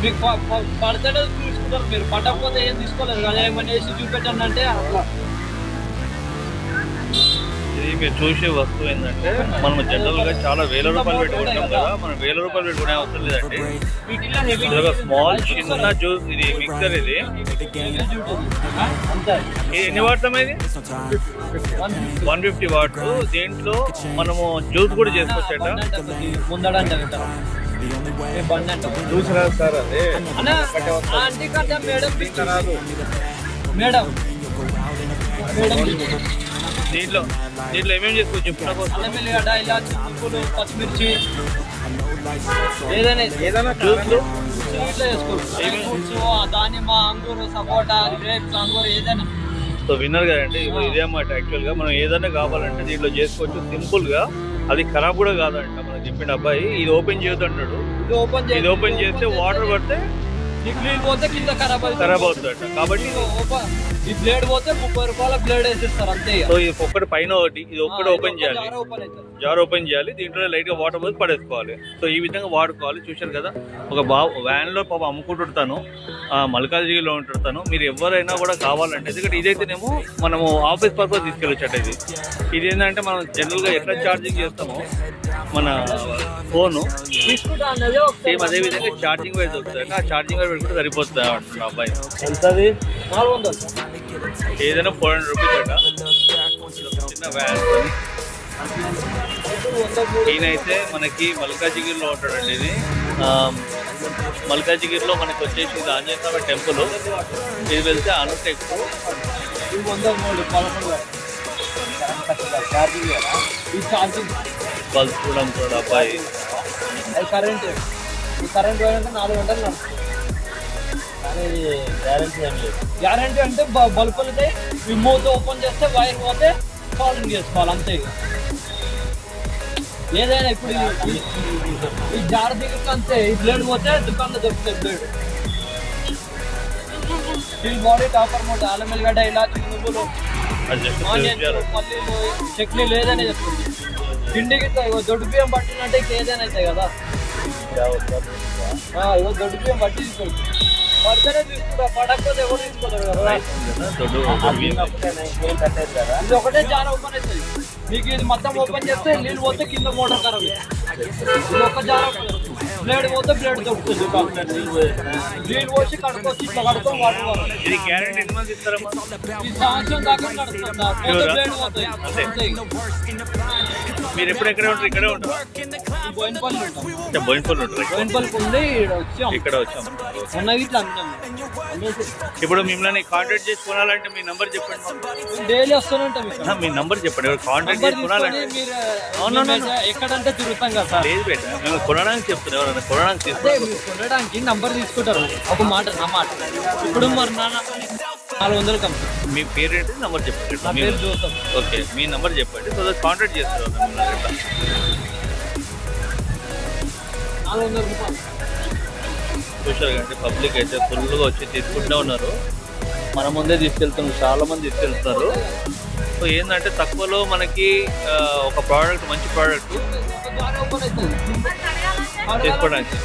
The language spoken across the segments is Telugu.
ప- పడితేనే తీసుకుంటారు మీరు. పట్టకపోతే ఏం తీసుకోలేదు. కదా ఏమన్నా వేసి చూపెట్టండి అంటే అట్లా. ఇది మీరు చూసే వస్తువు ఏంటంటే మనం జనరల్గా చాలా వేల రూపాయలు పెట్టుకుంటాం కదా మనం వేల రూపాయలు పెట్టుకునే అవసరం లేదండి. స్మాల్ చిన్న జ్యూస్ ఇది మిక్సర్ ఇది. ఎన్ని వాట్స్ ఇది? వన్ ఫిఫ్టీ వాట్స్ దీంట్లో మనము జ్యూస్ కూడా చేసుకోవచ్చట. అంటారు చూసినా రాదు సార్ మేడం మేడం దీంట్లో దీంట్లో ఏమేమి చేసుకోవచ్చు చెప్పు అల్లం ఇలాచి పచ్చిమిర్చి ఏదైనా ఏదైనా జ్యూస్లు ఇట్లా చేసుకోవచ్చు దానిమ్మ అంగూరు సపోటా గ్రేప్స్ అంగూరు ఏదైనా సో విన్నర్ ఇదే అన్నమాట యాక్చువల్గా మనం ఏదైనా కావాలంటే దీంట్లో చేసుకోవచ్చు. సింపుల్గా అది ఖరాబ్ కూడా కాదంట. చెప్పిన అబ్బాయి ఇది ఓపెన్ చేయొద్దు అంటాడు ఇది ఓపెన్ ఇది ఓపెన్ చేస్తే వాటర్ పడితే నీళ్ళు పోతే కింద ఖరాబ్ అవుతుంది. ఖరాబ్ అవుతుందట కాబట్టి ఈ బ్లేడ్ పోతే ముప్పై రూపాయల బ్లేడ్ వేసిస్తారు అంతే. సో ఇది ఒక్కటి పైన ఒకటి ఇది ఒక్కటి ఓపెన్ చేయాలి. ఓపెన్ అవుతుంది. జార్ ఓపెన్ చేయాలి దీంట్లో లైట్గా వాటర్ పోసి పడేసుకోవాలి. సో ఈ విధంగా వాడుకోవాలి. చూశారు కదా ఒక బా వ్యాన్లో పాప అమ్ముకుంటుంటాను మల్కాజ్గిరిలో ఉంటుంటాను. మీరు ఎవరైనా కూడా కావాలంటే ఎందుకంటే ఇదైతేనేమో మనము ఆఫీస్ పర్పస్ తీసుకెళ్ళొచ్చట ఇది ఇది ఏంటంటే మనం జనరల్గా ఎట్లా ఛార్జింగ్ చేస్తామో మన ఫోను. సేమ్ అదే విధంగా ఛార్జింగ్ వైజ్ వస్తుంది. ఆ ఛార్జింగ్ వైజ్ పెట్టుకుంటే సరిపోతుంది అంటున్నా అబ్బాయి. ఎంతది? ఏదైనా ఫోర్ హండ్రెడ్ రూపీస్ అట. చిన్న వ్యాన్. ఈయనైతే మనకి మల్కాజిగిరిలో ఉంటాడండి ఇది. ఆ, మల్కాజిగిరిలో మనకి వచ్చేసి ఇది ఆంజనేయ స్వామి టెంపుల్. ఇది వెళ్తే అనుటెక్ ఇది వంద కూడా అబ్బాయి. కరెంట్ ఈ కరెంట్ పోయాక నాలుగు గంటలు గ్యారంటీ ఏం లేదు గ్యారంటీ అంటే బ- బల్బులు అయితే మూత ఓపెన్ చేస్తే వైర్ పోతే సాల్వింగ్ చేసుకోవాలి అంతే ఏదైనా ఇప్పుడు ఈ- దిగుతుంది అంతే ఈ బ్లేడ్ పోతే దుకాణంలో దొరుకుతుంది బ్లేడ్. స్టీల్ బాడీ టాపర్ మోట అల్లం ఎల్లిగడ్డ ఇలాచి నువ్వులు ఆనియన్స్ పల్లీలు చట్నీలు ఏదైనా చెప్తుంది. తిండికి దొడ్డు బియ్యం పట్టినట్టే ఏదైనా అవుతాయి కదా. ఇగో దొడ్డు బియ్యం పట్టి తీసుకోవచ్చు పడితేనే తీసుకుంటా పడకపోతే ఎవరు తీసుకోలేరు కదా? ఇది ఒకటే జార్ ఓపెన్ అవుతుంది మీకు ఇది మొత్తం ఓపెన్ చేస్తే నీళ్ళు పోతే కింద మోటార్ ఖరాబ్ ఇది ఒక జార్ బ్లేడ్ పోతే బ్లేడ్ దొరుకుతుంది. నీళ్ళు పోసి కడుక్కొచ్చి ఇట్లా మంది ఇస్తారమ్మా? ఈ సంవత్సరం దాకా? బ్లేడ్ పోతాయి. ఇక. మీరు ఎప్పుడు ఎక్కడే ఉంటారు? ఇక్కడే ఉంటారా? బోయినపల్లి ఉంటాం బోయినపల్లి ఉంటారు ఇక్కడ. బోయినపల్లికి ఉంది వచ్చాం. ఇక్కడ వచ్చాం. మొన్న ఇట్లా అమ్మాం ఇప్పుడు మిమ్మల్ని కాంటాక్ట్ చేసి కొనాలంటే మీ నంబర్ చెప్పండి. డైలీ వస్తూనే ఉంటాం మీ నంబర్ చెప్పండి. ఎవరు కాంటాక్ట్ చేసి కొనాలంటే. మీరు ఎక్కడంటే తిరుగుతాం కదా సార్. లేదు బేట. మేము కొనడానికి చెప్తున్నాం. ఎవరైనా కొనడానికి కొనడానికి నంబర్ తీసుకుంటారు. ఒక మాట నా మాట. ఇప్పుడు మరి నాన్న నాలుగు వందలు కంపెనీ మీ పేరు ఏంటి? నంబర్ చెప్పండి. నా పేరు జోసఫ్. ఓకే. మీ నంబర్ చెప్పండి. సో కాంటాక్ట్ చేస్తారు. కంటే పబ్లిక్ అయితే ఫుల్గా వచ్చి తీసుకుంటూ ఉన్నారు. మన ముందే తీసుకెళ్తున్నారు చాలా మంది తీసుకెళ్తున్నారు. సో ఏంటంటే తక్కువలో మనకి ఒక ప్రోడక్ట్ మంచి ప్రోడక్ట్ తీసుకోవడానికి.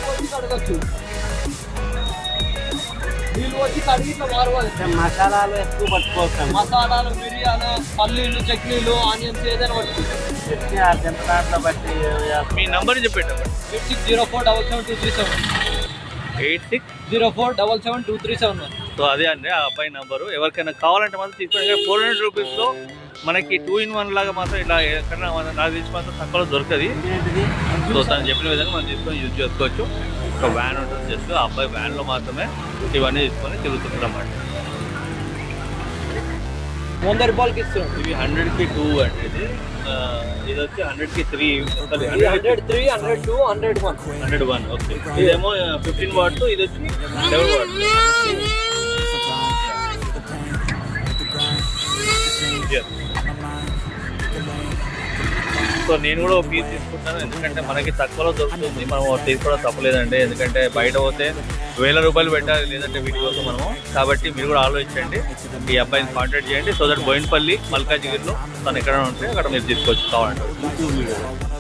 మసాలాలు ఎక్కువ పట్టుకోవచ్చు. మసాలాలు మిరియాలు పల్లీలు చట్నీలు ఆనియన్స్ ఏదైనా పట్టుకుంటాం చట్నీ ఆ తింట దాంట్లో బట్టి మీ నంబర్ చెప్పేటప్పుడు. Eight six zero four double seven two three seven. Eight six zero four double seven two three seven. One so అదే అండి ఆ అబ్బాయి నంబరు. ఎవరికైనా కావాలంటే మాత్రం తీసుకోండి ఫోర్ హండ్రెడ్ రూపీస్లో మనకి టూ ఇన్ వన్ లాగా మాత్రం ఇలా ఎక్కడైనా మన- నాకు తెలిసి మాత్రం తక్కువలో దొరకదు. సో తను చెప్పిన విధంగా మనం తీసుకొని యూజ్ చేసుకోవచ్చు. ఒక వ్యాన్ ఉంటుంది జస్ట్ ఆ అబ్బాయి వ్యాన్లో మాత్రమే ఇవన్నీ తీసుకొని తిరుగుతుంటారు అన్నమాట వంద రూపాయలకి ఇస్తున్నాం ఇవి హండ్రెడ్కి టూ అండి ఇది ఆ, ఇది వచ్చి హండ్రెడ్కి త్రీ ఇది hundred three hundred two hundred one hundred one okay ఇదేమో ఫిఫ్టీన్ వాట్స్ ఇది వచ్చి సెవెన్ వాట్స్ సో నేను కూడా ఒక పీస్ తీసుకుంటాను. ఎందుకంటే మనకి తక్కువలో దొరుకుతుంది. మనం తీసుకోవడం తప్పలేదండి. ఎందుకంటే బయట పోతే వేల రూపాయలు పెట్టాలి లేదంటే వీటి కోసం మనము. కాబట్టి మీరు కూడా ఆలోచించండి. ఈ అబ్బాయిని కాంటాక్ట్ చేయండి. సో దట్ బోయినపల్లి మల్కాజిగిరిలో తను ఎక్కడ ఉంటే అక్కడ మీరు తీసుకోవచ్చు కావాలంటే